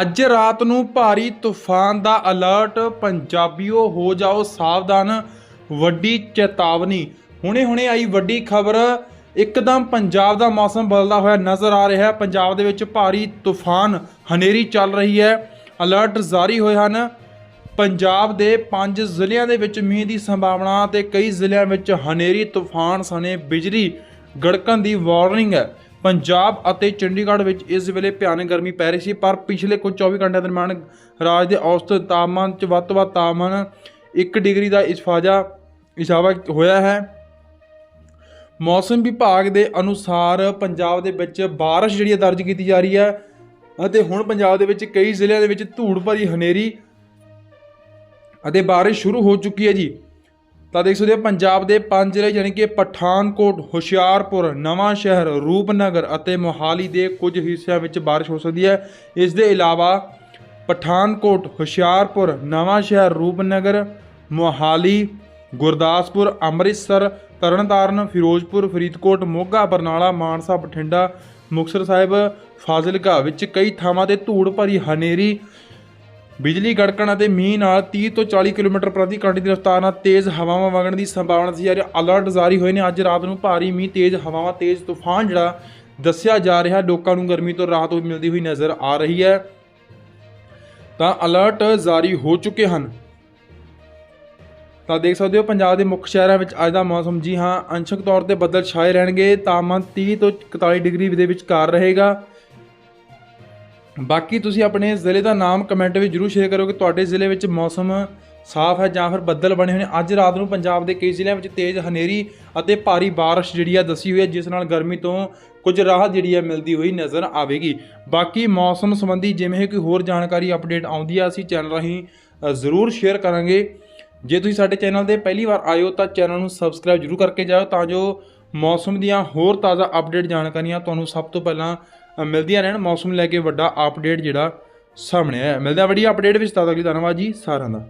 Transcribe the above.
ਅੱਜ ਰਾਤ ਨੂੰ ਭਾਰੀ ਤੂਫਾਨ ਦਾ ਅਲਰਟ, ਪੰਜਾਬੀਓ ਹੋ ਜਾਓ ਸਾਵਧਾਨ। ਵੱਡੀ ਚੇਤਾਵਨੀ। ਹੁਣੇ-ਹੁਣੇ ਆਈ ਵੱਡੀ ਖਬਰ। ਇੱਕਦਮ ਪੰਜਾਬ ਦਾ ਮੌਸਮ ਬਦਲਦਾ ਹੋਇਆ ਨਜ਼ਰ ਆ ਰਿਹਾ ਹੈ। ਪੰਜਾਬ ਦੇ ਵਿੱਚ ਭਾਰੀ ਤੂਫਾਨ, ਹਨੇਰੀ ਚੱਲ ਰਹੀ ਹੈ। ਅਲਰਟ ਜਾਰੀ ਹੋਏ ਹਨ। ਪੰਜਾਬ ਦੇ ਪੰਜ ਜ਼ਿਲ੍ਹਿਆਂ ਦੇ ਵਿੱਚ ਮੀਂਹ ਦੀ ਸੰਭਾਵਨਾ ਤੇ ਕਈ ਜ਼ਿਲ੍ਹਿਆਂ ਵਿੱਚ ਹਨੇਰੀ, ਤੂਫਾਨ, ਸਣੇ ਬਿਜਲੀ, ਗੜਕਣ ਦੀ ਵਾਰਨਿੰਗ ਹੈ। ਪੰਜਾਬ ਅਤੇ ਚੰਡੀਗੜ੍ਹ ਵਿੱਚ ਇਸ ਵੇਲੇ ਭਿਆਨਕ ਗਰਮੀ ਪੈ ਰਹੀ ਸੀ, ਪਰ ਪਿਛਲੇ ਕੁਝ 24 ਘੰਟਿਆਂ ਦਰਮਿਆਨ ਰਾਜ ਦੇ ਔਸਤ ਤਾਪਮਾਨ 'ਚ ਵੱਧ ਤੋਂ ਵੱਧ ਤਾਪਮਾਨ 1 ਡਿਗਰੀ ਦਾ ਇਸ਼ਫਾਜ਼ਾ ਇਸ਼ਾਵਾ ਹੋਇਆ ਹੈ। ਮੌਸਮ ਵਿਭਾਗ ਦੇ ਅਨੁਸਾਰ ਪੰਜਾਬ ਦੇ ਵਿੱਚ ਬਾਰਿਸ਼ ਜਿਹੜੀ ਹੈ ਦਰਜ ਕੀਤੀ ਜਾ ਰਹੀ ਹੈ ਅਤੇ ਹੁਣ ਪੰਜਾਬ ਦੇ ਵਿੱਚ ਕਈ ਜ਼ਿਲ੍ਹਿਆਂ ਦੇ ਵਿੱਚ ਧੂੜ ਭਰੀ ਹਨੇਰੀ ਅਤੇ ਬਾਰਿਸ਼ ਸ਼ੁਰੂ ਹੋ ਚੁੱਕੀ ਹੈ ਜੀ। ਤਾਂ ਦੇਖ ਸਕਦੇ ਹੋ, ਪੰਜਾਬ ਦੇ ਪੰਜ ਜ਼ਿਲ੍ਹੇ ਯਾਨੀ ਕਿ ਪਠਾਨਕੋਟ, ਹੁਸ਼ਿਆਰਪੁਰ, ਨਵਾਂ ਸ਼ਹਿਰ, ਰੂਪਨਗਰ ਅਤੇ ਮੋਹਾਲੀ ਦੇ ਕੁਝ ਹਿੱਸਿਆਂ ਵਿੱਚ ਬਾਰਿਸ਼ ਹੋ ਸਕਦੀ ਹੈ। ਇਸ ਦੇ ਇਲਾਵਾ ਪਠਾਨਕੋਟ, ਹੁਸ਼ਿਆਰਪੁਰ, ਨਵਾਂ ਸ਼ਹਿਰ, ਰੂਪਨਗਰ, ਮੋਹਾਲੀ, ਗੁਰਦਾਸਪੁਰ, ਅੰਮ੍ਰਿਤਸਰ, ਤਰਨਤਾਰਨ, ਫਿਰੋਜ਼ਪੁਰ, ਫਰੀਦਕੋਟ, ਮੋਗਾ, ਬਰਨਾਲਾ, ਮਾਨਸਾ, ਬਠਿੰਡਾ, ਮੁਕਤਸਰ ਸਾਹਿਬ, ਫਾਜ਼ਿਲਕਾ ਵਿੱਚ ਕਈ ਥਾਵਾਂ ਤੇ ਧੂੜ ਭਰੀ ਹਨੇਰੀ ਬਿਜਲੀ ਗੜਕਣ ਅਤੇ ਮੀਂਹ ਨਾਲ 30 ਤੋਂ 40 ਕਿਲੋਮੀਟਰ ਪ੍ਰਤੀ ਘੰਟੇ ਦੀ ਰਫ਼ਤਾਰ ਨਾਲ ਤੇਜ਼ ਹਵਾਵਾਂ ਵਗਣ ਦੀ ਸੰਭਾਵਨਾ ਸੀ। ਯਾਰ ਅਲਰਟ ਜਾਰੀ ਹੋਏ ਨੇ। ਅੱਜ ਰਾਤ ਨੂੰ ਭਾਰੀ ਮੀਂਹ, ਤੇਜ਼ ਹਵਾਵਾਂ, ਤੇਜ਼ ਤੂਫਾਨ ਜਿਹੜਾ ਦੱਸਿਆ ਜਾ ਰਿਹਾ। ਲੋਕਾਂ ਨੂੰ ਗਰਮੀ ਤੋਂ ਰਾਹਤ ਮਿਲਦੀ ਹੋਈ ਨਜ਼ਰ ਆ ਰਹੀ ਹੈ। ਤਾਂ ਅਲਰਟ ਜਾਰੀ ਹੋ ਚੁੱਕੇ ਹਨ। ਤਾਂ ਦੇਖ ਸਕਦੇ ਹੋ, ਪੰਜਾਬ ਦੇ ਮੁੱਖ ਸ਼ਹਿਰਾਂ ਵਿੱਚ ਅੱਜ ਦਾ ਮੌਸਮ। ਜੀ ਹਾਂ, ਅੰਸ਼ਕ ਤੌਰ ਤੇ ਬੱਦਲ ਛਾਏ ਰਹਿਣਗੇ। ਤਾਪਮਾਨ 30 ਤੋਂ 41 ਡਿਗਰੀ ਦੇ ਵਿਚਕਾਰ ਰਹੇਗਾ। ਬਾਕੀ ਤੁਸੀਂ ਆਪਣੇ ਜ਼ਿਲ੍ਹੇ ਦਾ ਨਾਮ ਕਮੈਂਟ ਵਿੱਚ ਜਰੂਰ ਸ਼ੇਅਰ ਕਰੋ ਕਿ ਤੁਹਾਡੇ ਜ਼ਿਲ੍ਹੇ ਵਿੱਚ ਮੌਸਮ ਸਾਫ਼ ਹੈ ਜਾਂ ਫਿਰ ਬੱਦਲ ਬਣੇ ਹੋਏ ਨੇ। ਅੱਜ ਰਾਤ ਨੂੰ ਪੰਜਾਬ ਦੇ ਕਈ ਜ਼ਿਲ੍ਹਿਆਂ ਵਿੱਚ ਤੇਜ਼ ਹਨੇਰੀ ਅਤੇ ਭਾਰੀ ਬਾਰਿਸ਼ ਜਿਹੜੀ ਆ ਦੱਸੀ ਹੋਈ ਹੈ, ਜਿਸ ਨਾਲ ਗਰਮੀ ਤੋਂ ਕੁਝ ਰਾਹਤ ਜਿਹੜੀ ਹੈ ਮਿਲਦੀ ਹੋਈ ਨਜ਼ਰ ਆਵੇਗੀ। ਬਾਕੀ ਮੌਸਮ ਸੰਬੰਧੀ ਜਿਵੇਂ ਕੋਈ ਹੋਰ ਜਾਣਕਾਰੀ ਅਪਡੇਟ ਆਉਂਦੀ ਆ, ਅਸੀਂ ਚੈਨਲ ਰਾਹੀਂ ਜ਼ਰੂਰ ਸ਼ੇਅਰ ਕਰਾਂਗੇ। ਜੇ ਤੁਸੀਂ ਸਾਡੇ ਚੈਨਲ ਤੇ ਪਹਿਲੀ ਵਾਰ ਆਇਓ ਤਾਂ ਚੈਨਲ ਨੂੰ ਸਬਸਕ੍ਰਾਈਬ ਜਰੂਰ ਕਰਕੇ ਜਾਓ ਤਾਂ ਜੋ ਮੌਸਮ ਦੀਆਂ ਹੋਰ ਤਾਜ਼ਾ ਅਪਡੇਟ ਜਾਣਕਾਰੀਆਂ ਤੁਹਾਨੂੰ ਸਭ ਤੋਂ ਪਹਿਲਾਂ ਮਿਲਦੀਆਂ ਰਹਿਣ। ਮੌਸਮ ਲੈ ਕੇ ਵੱਡਾ ਅਪਡੇਟ ਜਿਹੜਾ ਸਾਹਮਣੇ ਆਇਆ ਮਿਲਦਾ ਵੱਡੀ ਅਪਡੇਟ ਵਿੱਚ। ਤਦ ਤੱਕ ਧੰਨਵਾਦ ਜੀ ਸਾਰਿਆਂ ਦਾ।